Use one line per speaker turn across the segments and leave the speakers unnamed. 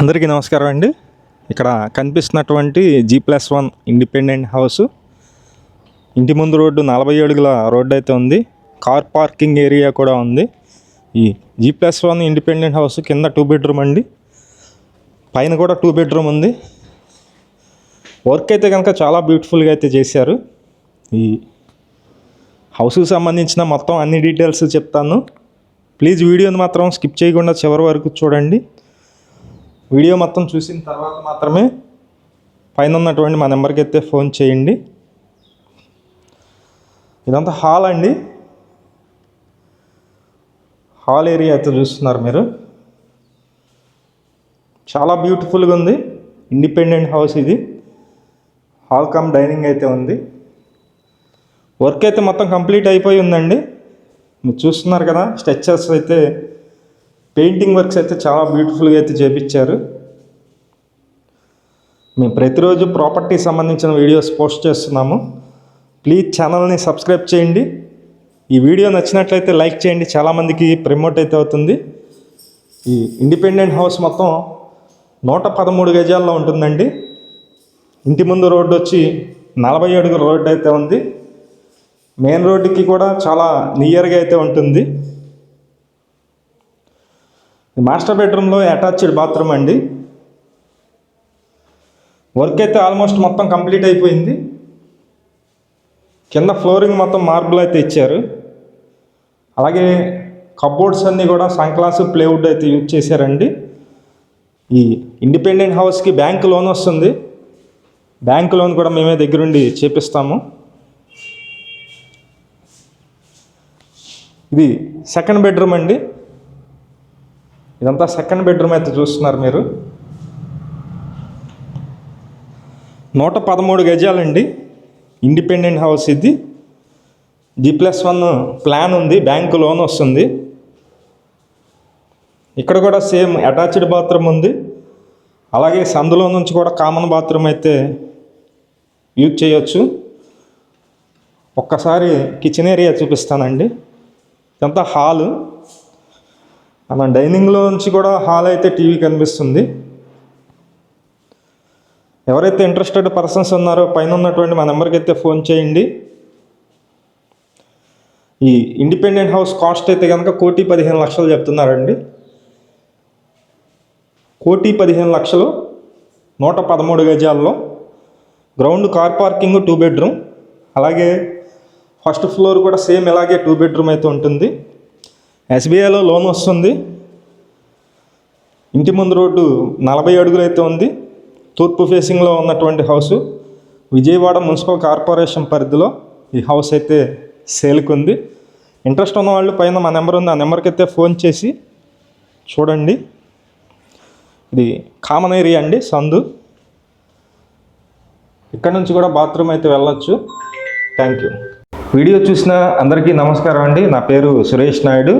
అందరికీ నమస్కారం అండి. ఇక్కడ కనిపిస్తున్నటువంటి G plus one independent house ఇంటి ముందు రోడ్డు నలభై అడుగుల రోడ్డు అయితే ఉంది. కార్ పార్కింగ్ ఏరియా కూడా ఉంది. ఈ G plus one independent house కింద టూ బెడ్రూమ్ అండి. పైన కూడా టూ బెడ్రూమ్ ఉంది. వర్క్ అయితే కనుక చాలా బ్యూటిఫుల్గా అయితే చేశారు. ఈ హౌస్కి సంబంధించిన మొత్తం అన్ని డీటెయిల్స్ చెప్తాను. ప్లీజ్ వీడియోని మాత్రం స్కిప్ చేయకుండా చివరి వరకు చూడండి. వీడియో మొత్తం చూసిన తర్వాత మాత్రమే పైన ఉన్నటువంటి మా నెంబర్కి అయితే ఫోన్ చేయండి. ఇదంతా హాల్ అండి. హాల్ ఏరియా అయితే చూస్తున్నారు మీరు. చాలా బ్యూటిఫుల్గా ఉంది. ఇండిపెండెంట్ హౌస్ ఇది. హాల్ కమ్ డైనింగ్ అయితే ఉంది. వర్క్ అయితే మొత్తం కంప్లీట్ అయిపోయి ఉందండి. మీరు చూస్తున్నారు కదా స్ట్రక్చర్స్ అయితే పెయింటింగ్ వర్క్స్ అయితే చాలా బ్యూటిఫుల్గా అయితే చేపించారు. మేము ప్రతిరోజు ప్రాపర్టీ సంబంధించిన వీడియోస్ పోస్ట్ చేస్తున్నాము. ప్లీజ్ ఛానల్ని సబ్స్క్రైబ్ చేయండి. ఈ వీడియో నచ్చినట్లయితే లైక్ చేయండి. చాలామందికి ప్రమోట్ అయితే అవుతుంది. ఈ ఇండిపెండెంట్ హౌస్ మొత్తం నూట పదమూడు గజాల్లో ఉంటుందండి. ఇంటి ముందు రోడ్డు వచ్చి నలభై అడుగుల రోడ్డు అయితే ఉంది. మెయిన్ రోడ్డుకి కూడా చాలా నియర్గా అయితే ఉంటుంది. మాస్టర్ బెడ్రూమ్లో అటాచ్డ్ బాత్రూమ్ అండి. వర్క్ అయితే ఆల్మోస్ట్ మొత్తం కంప్లీట్ అయిపోయింది. కింద ఫ్లోరింగ్ మొత్తం మార్బుల్ అయితే ఇచ్చారు. అలాగే కబోర్డ్స్ అన్నీ కూడా సంక్లాస్ ప్లేవుడ్ అయితే యూజ్ చేశారండి. ఈ ఇండిపెండెంట్ హౌస్కి బ్యాంక్ లోన్ వస్తుంది. బ్యాంక్ లోన్ కూడా మేమే దగ్గరుండి చేపిస్తాము. ఇది సెకండ్ బెడ్రూమ్ అండి. ఇదంతా సెకండ్ బెడ్రూమ్ అయితే చూస్తున్నారు మీరు. నూట పదమూడు గజాలండి. ఇండిపెండెంట్ హౌస్ ఇది. జీ ప్లస్ వన్ ప్లాన్ ఉంది బ్యాంకు లోన్ వస్తుంది. ఇక్కడ కూడా సేమ్ అటాచ్డ్ బాత్రూమ్ ఉంది. అలాగే సందులో నుంచి కూడా కామన్ బాత్రూమ్ అయితే యూజ్ చేయొచ్చు. ఒక్కసారి కిచెన్ ఏరియా చూపిస్తానండి. ఇదంతా హాలు మన డైనింగ్లో నుంచి కూడా హాల్ అయితే టీవీ కనిపిస్తుంది. ఎవరైతే ఇంట్రెస్టెడ్ పర్సన్స్ ఉన్నారో పైన ఉన్నటువంటి మా నెంబర్కి అయితే ఫోన్ చేయండి. ఈ ఇండిపెండెంట్ హౌస్ కాస్ట్ అయితే కనుక కోటి పదిహేను లక్షలు చెప్తున్నారండి. కోటి పదిహేను లక్షలు నూట పదమూడు గజాల్లో ground car parking two bedroom. అలాగే ఫస్ట్ ఫ్లోర్ కూడా సేమ్ ఇలాగే టూ బెడ్రూమ్ అయితే ఉంటుంది. ఎస్బీఐలో లోన్ వస్తుంది. ఇంటి ముందు రోడ్డు నలభై అడుగులు అయితే ఉంది. తూర్పు ఫేసింగ్లో ఉన్నటువంటి హౌసు విజయవాడ మున్సిపల్ కార్పొరేషన్ పరిధిలో ఈ హౌస్ అయితే సేల్కి ఉంది. ఇంట్రెస్ట్ ఉన్న వాళ్ళు పైన మా నెంబర్ ఉంది. ఆ నెంబర్కి అయితే ఫోన్ చేసి చూడండి. ఇది కామన్ ఏరియా అండి సందు. ఇక్కడ నుంచి కూడా బాత్రూమ్ అయితే వెళ్ళొచ్చు. Thank you. వీడియో చూసిన అందరికీ నమస్కారం అండి. నా పేరు సురేష్ నాయుడు.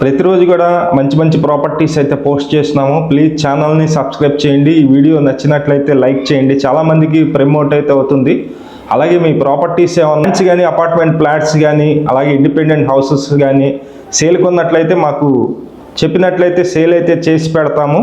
ప్రతిరోజు కూడా మంచి మంచి ప్రాపర్టీస్ అయితే పోస్ట్ చేస్తున్నాము. ప్లీజ్ ఛానల్ని సబ్స్క్రైబ్ చేయండి. ఈ వీడియో నచ్చినట్లయితే లైక్ చేయండి. చాలామందికి ప్రమోట్ అయితే అవుతుంది. అలాగే మీ ప్రాపర్టీస్ ఏమన్నా కానీ అపార్ట్మెంట్ ఫ్లాట్స్ కానీ అలాగే ఇండిపెండెంట్ హౌసెస్ కానీ సేల్ కొన్నట్లయితే మాకు చెప్పినట్లయితే సేల్ అయితే చేసి పెడతాము.